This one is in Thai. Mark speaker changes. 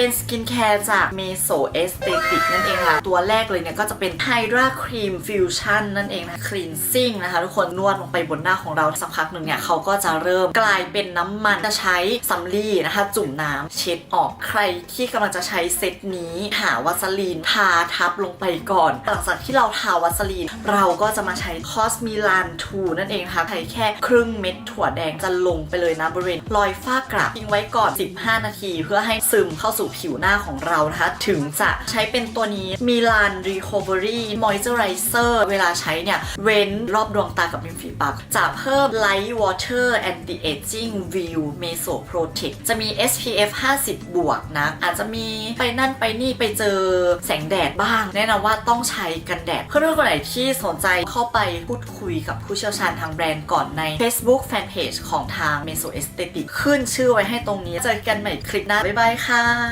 Speaker 1: เป็นสกินแคร์จาก Meso Aesthetic นั่นเองค่ะ ตัวแรกเลยเนี่ยก็จะเป็น Hydra Cream Fusion นั่นเองนะ Cleansing นะคะ ทุกคนนวดลงไปบนหน้าของเราสักพักหนึ่งเนี่ยเขาก็จะเริ่มกลายเป็นน้ำมันจะใช้สำลีนะคะ จุ่มน้ำเช็ดออกใครที่กำลังจะใช้เซตนี้หาวัสลีนทาทับลงไปก่อน หลังจากที่เราทาวัสลีน เราก็จะมาใช้คอสมิลานทูนั่นเองนะคะใช้แค่ครึ่งเม็ดถั่วแดงจะลงไปเลยนะบริเวณรอยฝ้ากระทิ้งไว้ก่อน 15 นาที เพื่อให้ซึมเข้าสู่ผิวหน้าของเรานะคะ ถึงจะใช้เป็นตัวนี้มิลานรีคอเวอรี่มอยเจอไรเซอร์เวลาใช้เนี่ย เว้นรอบดวงตากับริมฝีปาก จะเพิ่ม Light Water Anti Aging View Meso Protect จะมี SPF 50 บวกนะ อาจจะมีไปนั่นไปนี่ไปเจอแสงแดดบ้าง แนะนำว่าต้องใช้กันแดด เพื่อนๆคนไหนที่สนใจเข้าไปพูดคุยกับผู้เชี่ยวชาญทางแบรนด์ก่อนใน Facebook Fanpage ของทาง Meso Aesthetic ขึ้นชื่อไว้ให้ตรงนี้ เจอกันใหม่คลิปหน้า บ๊ายบายค่ะ